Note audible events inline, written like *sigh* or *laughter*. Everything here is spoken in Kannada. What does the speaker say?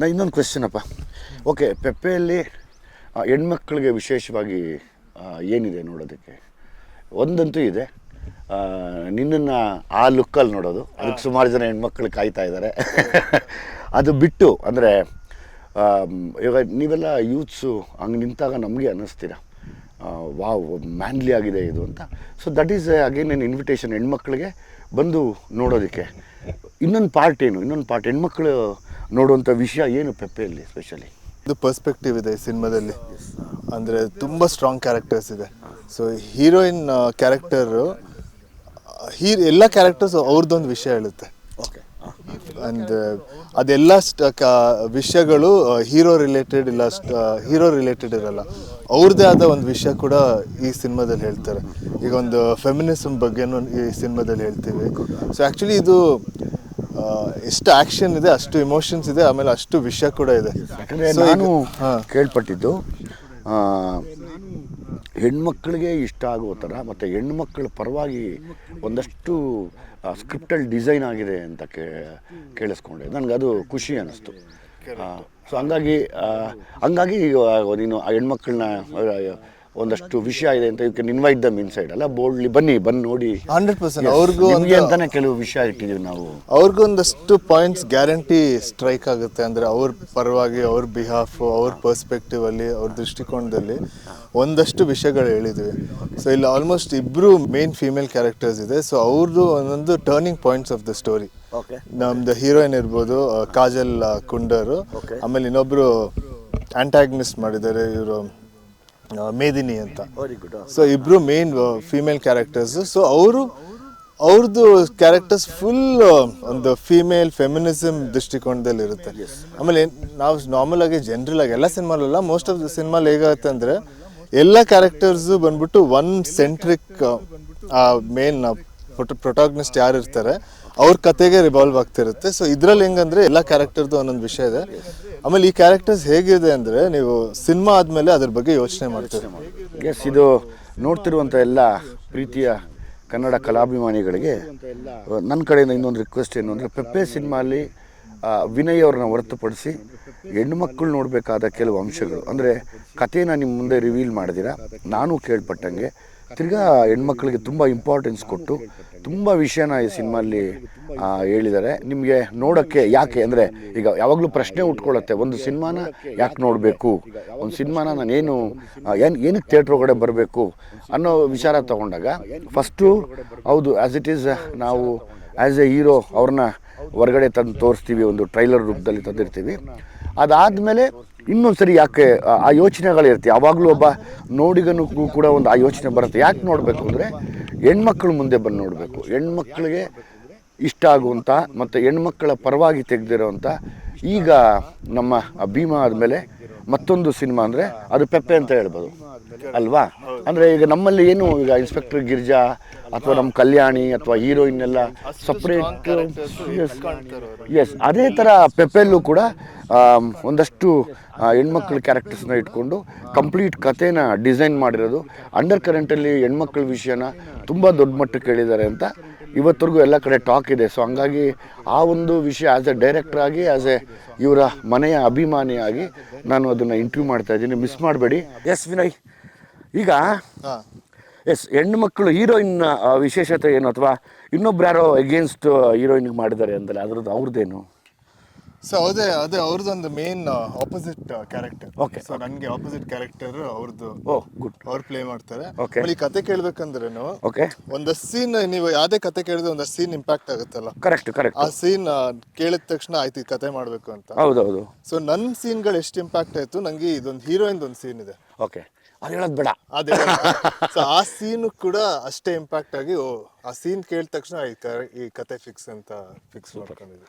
ನಾ ಇನ್ನೊಂದು ಕ್ವೆಶನ್ ಅಪ್ಪ. ಓಕೆ ಪೆಪ್ಪೆಯಲ್ಲಿ ಹೆಣ್ಮಕ್ಳಿಗೆ ವಿಶೇಷವಾಗಿ ಏನಿದೆ ನೋಡೋದಕ್ಕೆ? ಒಂದಂತೂ ಇದೆ. ನಿನ್ನನ್ನು ಆ ಲುಕ್ಕಲ್ಲಿ ನೋಡೋದು. ಅದಕ್ಕೆ ಸುಮಾರು ಜನ ಹೆಣ್ಮಕ್ಳು ಕಾಯ್ತಾ ಇದ್ದಾರೆ *laughs* ಅದು ಬಿಟ್ಟು, ಅಂದರೆ ಇವಾಗ ನೀವೆಲ್ಲ ಯೂತ್ಸು ಹಂಗೆ ನಿಂತಾಗ ನಮಗೆ ಅನ್ನಿಸ್ತೀರ? ವಾವ್ ಮ್ಯಾನ್ಲಿ ಆಗಿದೆ ಇದು ಅಂತ. ಸೊ ದಟ್ ಈಸ್ ಅಗೇನ್ ಏನು ಇನ್ವಿಟೇಷನ್ ಹೆಣ್ಮಕ್ಳಿಗೆ ಬಂದು ನೋಡೋದಕ್ಕೆ. ಇನ್ನೊಂದು ಪಾರ್ಟ್ ಏನು? ಇನ್ನೊಂದು ಪಾರ್ಟ್ ಹೆಣ್ಮಕ್ಳು ನೋಡುವಂಥ ವಿಷಯ ಏನು ಪೆಪ್ಪೆಯಲ್ಲಿ ಸ್ಪೆಷಲಿ ಇದು ಪರ್ಸ್ಪೆಕ್ಟಿವ್ ಇದೆ ಈ ಸಿನಿಮಾದಲ್ಲಿ. ಅಂದರೆ ತುಂಬ ಸ್ಟ್ರಾಂಗ್ ಕ್ಯಾರೆಕ್ಟರ್ಸ್ ಇದೆ. ಸೊ ಹೀರೋಯಿನ್ ಕ್ಯಾರೆಕ್ಟರು ಹೀರ್ ಎಲ್ಲ ಕ್ಯಾರೆಕ್ಟರ್ಸ್ ಅವ್ರದ್ದೊಂದು ವಿಷಯ ಹೇಳುತ್ತೆ. ಓಕೆ ಅಂಡ್ ಅದೆಲ್ಲ ಸ್ಟ್- ಕ- ವಿಷಯಗಳು ಹೀರೋ ರಿಲೇಟೆಡ್ ಇಲ್ಲ ಹೀರೋ ರಿಲೇಟೆಡ್ ಇರಲ್ಲ. ಅವ್ರದ್ದೇ ಆದ ಒಂದು ವಿಷಯ ಕೂಡ ಈ ಸಿನಿಮಾದಲ್ಲಿ ಹೇಳ್ತಾರೆ. ಈಗ ಒಂದು ಫೆಮಿನಿಸಮ್ ಬಗ್ಗೆನೂ ಈ ಸಿನಿಮಾದಲ್ಲಿ ಹೇಳ್ತೀವಿ. ಸೊ ಆ್ಯಕ್ಚುಲಿ ಇದು ಎಷ್ಟು ಆ್ಯಕ್ಷನ್ ಇದೆ ಅಷ್ಟು ಇಮೋಷನ್ಸ್ ಇದೆ ಆಮೇಲೆ ಅಷ್ಟು ವಿಷಯ ಕೂಡ ಇದೆ. ಯಾಕಂದರೆ So ಈಗ- ನಾನು. ಕೇಳ್ಪಟ್ಟಿದ್ದು ಆ, ಹೆಣ್ಮಕ್ಳಿಗೆ ಇಷ್ಟ ಆಗೋ ಥರ ಮತ್ತು ಹೆಣ್ಮಕ್ಳ ಪರವಾಗಿ ಒಂದಷ್ಟು ಸ್ಕ್ರಿಪ್ಟಲ್ಲಿ ಡಿಸೈನ್ ಆಗಿದೆ ಅಂತ ಕೇ ಕೇಳಿಸ್ಕೊಂಡೆ. ನನಗೆ ಅದು ಖುಷಿ ಅನ್ನಿಸ್ತು. ಸೊ ಹಂಗಾಗಿ ಆ, ಹಂಗಾಗಿ ಆ, ನೀನು ಆ ಹೆಣ್ಮಕ್ಳನ್ನ ಆ, ಒಂದಷ್ಟು ವಿಷಯ ಇದೆ ಅಂತ you can invite them inside ಅಲ್ಲ ಬೋಲ್ಡ್ಲಿ ಬನ್ನಿ ಬಂದು ನೋಡಿ. ಹಂಡ್ರೆಡ್ ಪರ್ಸೆಂಟ್ ಅವ್ರಿಗೂ ನಿಮಗೆ ಅಂತಾನೆ ಕೆಲವು ವಿಷಯ ಇಟ್ಟಿದ್ದೀವಿ ನಾವು. ಅವ್ರಿಗೊಂದಷ್ಟು ಪಾಯಿಂಟ್ಸ್ ಗ್ಯಾರಂಟಿ ಸ್ಟ್ರೈಕ್ ಆಗುತ್ತೆ ಅಂದರೆ ಅವ್ರ ಪರವಾಗಿ ಅವ್ರ ಬಿಹಾಫು ಅವ್ರ ಪರ್ಸ್ಪೆಕ್ಟಿವ್ ಅಲ್ಲಿ ಅವ್ರ ದೃಷ್ಟಿಕೋನದಲ್ಲಿ ಒಂದಷ್ಟು ವಿಷಯಗಳು ಹೇಳಿದ್ವಿ. ಸೊ ಇಲ್ಲಿ ಆಲ್ಮೋಸ್ಟ್ ಇಬ್ಬರು ಮೇನ್ ಫೀಮೇಲ್ ಕ್ಯಾರೆಕ್ಟರ್ಸ್ ಇದೆ. ಸೊ ಅವ್ರದ್ದು ಒಂದೊಂದು turning points of the story ನಮ್ದು ಹೀರೋಯಿನ್ ಇರ್ಬೋದು ಕಾಜಲ್ ಕುಂಡರು. ಆಮೇಲೆ ಇನ್ನೊಬ್ರು ಆಂಟಾಗ್ನಿಸ್ಟ್ ಮಾಡಿದ್ದಾರೆ ಇವರು ಮೇದಿನಿ ಅಂತ. ಸೊ ಇಬ್ರು ಮೇನ್ ಫೀಮೇಲ್ ಕ್ಯಾರೆಕ್ಟರ್ಸ್ ಸೊ ಅವರು ಅವ್ರದ್ದು ಕ್ಯಾರೆಕ್ಟರ್ಸ್ ಫುಲ್ ಒಂದು ಫೀಮೇಲ್ ಫೆಮಿನಿಸಮ್ ದೃಷ್ಟಿಕೋನದಲ್ಲಿ ಇರುತ್ತೆ. ಆಮೇಲೆ ನಾವು ನಾರ್ಮಲ್ ಆಗಿ ಜನರಲ್ ಆಗಿ ಎಲ್ಲ ಸಿನಿಮಾಲಲ್ಲ ಮೋಸ್ಟ್ ಆಫ್ ದ ಸಿನಿಮಾಲ್ ಹೇಗಾಗುತ್ತೆ ಅಂದರೆ ಎಲ್ಲ ಕ್ಯಾರೆಕ್ಟರ್ಸು ಬಂದ್ಬಿಟ್ಟು ಒನ್ ಸೆಂಟ್ರಿಕ್ ಆ ಮೇನ್ ಪ್ರೊಟಾಗ್ನಿಸ್ಟ್ ಯಾರು ಇರ್ತಾರೆ ಅವ್ರ ಕತೆಗೆ ರಿವಾಲ್ವ್ ಆಗ್ತಿರುತ್ತೆ. ಸೊ ಇದ್ರಲ್ಲಿ ಹೆಂಗಂದ್ರೆ ಎಲ್ಲ ಕ್ಯಾರೆಕ್ಟರ್ದು ಒಂದೊಂದು ವಿಷಯ ಇದೆ. ಆಮೇಲೆ ಈ ಕ್ಯಾರೆಕ್ಟರ್ಸ್ ಹೇಗಿದೆ ಅಂದರೆ ನೀವು ಸಿನಿಮಾ ಆದ್ಮೇಲೆ ಅದ್ರ ಬಗ್ಗೆ ಯೋಚನೆ ಮಾಡ್ತೀರಾ? ಎಸ್ ಇದು ನೋಡ್ತಿರುವಂಥ ಎಲ್ಲ ಪ್ರೀತಿಯ ಕನ್ನಡ ಕಲಾಭಿಮಾನಿಗಳಿಗೆ ನನ್ನ ಕಡೆಯಿಂದ ಇನ್ನೊಂದು ರಿಕ್ವೆಸ್ಟ್ ಏನು ಅಂದರೆ ಪೆಪ್ಪೆ ಸಿನಿಮಾಲಿ ವಿನಯ್ ಅವ್ರನ್ನ ಹೊರತುಪಡಿಸಿ ಹೆಣ್ಮಕ್ಳು ನೋಡಬೇಕಾದ ಕೆಲವು ಅಂಶಗಳು. ಅಂದರೆ ಕಥೆನ ನಿಮ್ಮ ಮುಂದೆ ರಿವೀಲ್ ಮಾಡಿದಿರ? ನಾನು ಕೇಳ್ಪಟ್ಟಂಗೆ ತಿರ್ಗಾ ಹೆಣ್ಮಕ್ಳಿಗೆ ತುಂಬ ಇಂಪಾರ್ಟೆನ್ಸ್ ಕೊಟ್ಟು ತುಂಬ ವಿಷಯನ ಈ ಸಿನಿಮಾಲಿ ಹೇಳಿದ್ದಾರೆ. ನಿಮಗೆ ನೋಡೋಕ್ಕೆ ಯಾಕೆ, ಅಂದರೆ ಈಗ ಯಾವಾಗಲೂ ಪ್ರಶ್ನೆ ಉಟ್ಕೊಳ್ಳುತ್ತೆ, ಒಂದು ಸಿನಿಮಾನ ಯಾಕೆ ನೋಡಬೇಕು? ಒಂದು ಸಿನಿಮಾನ ನಾನೇನು ಏನು, ಏನಕ್ಕೆ ಥಿಯೇಟ್ರ್ ಒಳಗಡೆ ಬರಬೇಕು ಅನ್ನೋ ವಿಚಾರ ತಗೊಂಡಾಗ ಫಸ್ಟು ಹೌದು ಆ್ಯಸ್ ಇಟ್ ಈಸ್ ನಾವು ಆ್ಯಸ್ ಎ ಹೀರೋ ಅವ್ರನ್ನ ಹೊರಗಡೆ ತಂದು ತೋರಿಸ್ತೀವಿ, ಒಂದು ಟ್ರೈಲರ್ ರೂಪದಲ್ಲಿ ತಂದಿರ್ತೀವಿ. ಅದಾದಮೇಲೆ ಇನ್ನೊಂದು ಸರಿ ಯಾಕೆ, ಆ- ಯೋಚನೆಗಳಿರುತ್ತೆ. ಯಾವಾಗಲೂ ಒಬ್ಬ ನೋಡಿಗನು ಕೂಡ ಒಂದು ಆ ಯೋಚನೆ ಬರುತ್ತೆ. ಯಾಕೆ ನೋಡಬೇಕು ಅಂದರೆ, ಹೆಣ್ಮಕ್ಳು ಮುಂದೆ ಬಂದು ನೋಡಬೇಕು. ಹೆಣ್ಮಕ್ಳಿಗೆ ಇಷ್ಟ ಆಗುವಂಥ ಮತ್ತು ಹೆಣ್ಮಕ್ಳ ಪರವಾಗಿ ತೆಗೆದಿರೋವಂಥ ಈಗ ನಮ್ಮ ಭೀಮಾ ಆದಮೇಲೆ ಮತ್ತೊಂದು ಸಿನಿಮಾ ಅಂದರೆ ಅದು ಪೆಪ್ಪೆ ಅಂತ ಹೇಳ್ಬೋದು. ಅಲ್ವಾ? ಅಂದರೆ ಈಗ ನಮ್ಮಲ್ಲಿ ಏನು ಈಗ ಇನ್ಸ್ಪೆಕ್ಟರ್ ಗಿರ್ಜಾ ಅಥವಾ ನಮ್ಮ ಕಲ್ಯಾಣಿ ಅಥವಾ ಹೀರೋಯಿನ್ ಎಲ್ಲ ಸಪ್ರೇಟ್ ಎಸ್ ಅದೇ ಥರ ಪೆಪ್ಪೆಲ್ಲೂ ಕೂಡ ಒಂದಷ್ಟು ಹೆಣ್ಮಕ್ಳ ಕ್ಯಾರೆಕ್ಟರ್ಸ್ನ ಇಟ್ಕೊಂಡು ಕಂಪ್ಲೀಟ್ ಕಥೆನ ಡಿಸೈನ್ ಮಾಡಿರೋದು. ಅಂಡರ್ ಕರೆಂಟಲ್ಲಿ ಹೆಣ್ಮಕ್ಳ ವಿಷಯನ ತುಂಬ ದೊಡ್ಡ ಮಟ್ಟಕ್ಕೆ ಹೇಳಿದ್ದಾರೆ ಅಂತ ಇವತ್ತರೆಗೂ ಎಲ್ಲ ಕಡೆ ಟಾಕ್ ಇದೆ. ಸೊ ಹಂಗಾಗಿ ಆ ಒಂದು ವಿಷಯ ಆ್ಯಸ್ ಎ ಡೈರೆಕ್ಟರ್ ಆಗಿ ಆ್ಯಸ್ ಎ ಇವರ ಮನೆಯ ಅಭಿಮಾನಿಯಾಗಿ ನಾನು ಅದನ್ನು ಇಂಟರ್ವ್ಯೂ ಮಾಡ್ತಾ ಇದ್ದೀನಿ. ಮಿಸ್ ಮಾಡಬೇಡಿ. ಎಸ್ ವಿನಯ್. ಈಗ ಎಸ್ ಹೆಣ್ಣು ಮಕ್ಕಳು ಹೀರೋಯಿನ್ ವಿಶೇಷತೆ ಏನು? ಅಥವಾ ಇನ್ನೊಬ್ರು ಯಾರೋ ಎಗೇನ್ಸ್ಟ್ ಹೀರೋಯಿನ್ಗೆ ಮಾಡಿದ್ದಾರೆ ಅಂತಲ್ಲ ಅದ್ರದ್ದು ಅವ್ರದ್ದೇನು? ಸೊ ಅದೇ ಅದೇ ಅವ್ರದ್ದೊಂದು main opposite character Okay. So ನನಗೆ ಆಪೋಸಿಟ್ ಕ್ಯಾರೆಕ್ಟರ್ ಅವ್ರದ್ದು ಓ ಗುಡ್ ಅವ್ರು ಪ್ಲೇ ಮಾಡ್ತಾರೆ. Okay. ಆಮೇಲೆ ಈ ಕತೆ ಕೇಳ್ಬೇಕಂದ್ರೇನು ಓಕೆ ಒಂದಷ್ಟು ಸೀನ್ ನೀವು ಯಾವ್ದೇ ಕತೆ ಕೇಳಿದ್ರೆ ಒಂದು ಸೀನ್ ಇಂಪ್ಯಾಕ್ಟ್ ಆಗುತ್ತಲ್ಲ. ಕರೆಕ್ಟ್ ಕರೆಕ್ಟ್ ಆ ಸೀನ್ ಕೇಳಿದ ತಕ್ಷಣ ಆಯ್ತು ಈ ಕತೆ ಮಾಡ್ಬೇಕು ಅಂತ. ಹೌದೌದು. ಸೊ ನನ್ನ ಸೀನ್ಗಳು ಎಷ್ಟು ಇಂಪ್ಯಾಕ್ಟ್ ಆಯ್ತು ನಂಗೆ ಇದೊಂದು ಹೀರೋಯಿನ್ ಒಂದು ಸೀನ್ ಇದೆ. ಓಕೆ ಅದು ಹೇಳೋದು ಬೇಡ. ಅದೇ ಸೊ ಆ ಸೀನ್ ಕೂಡ ಅಷ್ಟೇ ಇಂಪ್ಯಾಕ್ಟ್ ಆಗಿ ಓ ಆ ಸೀನ್ ಕೇಳಿದ ತಕ್ಷಣ ಈ ಕ- ಈ ಕತೆ ಫಿಕ್ಸ್ ಅಂತ ಫಿಕ್ಸ್ ಮಾಡ್ಕೊಂಡಿದ್ದೆ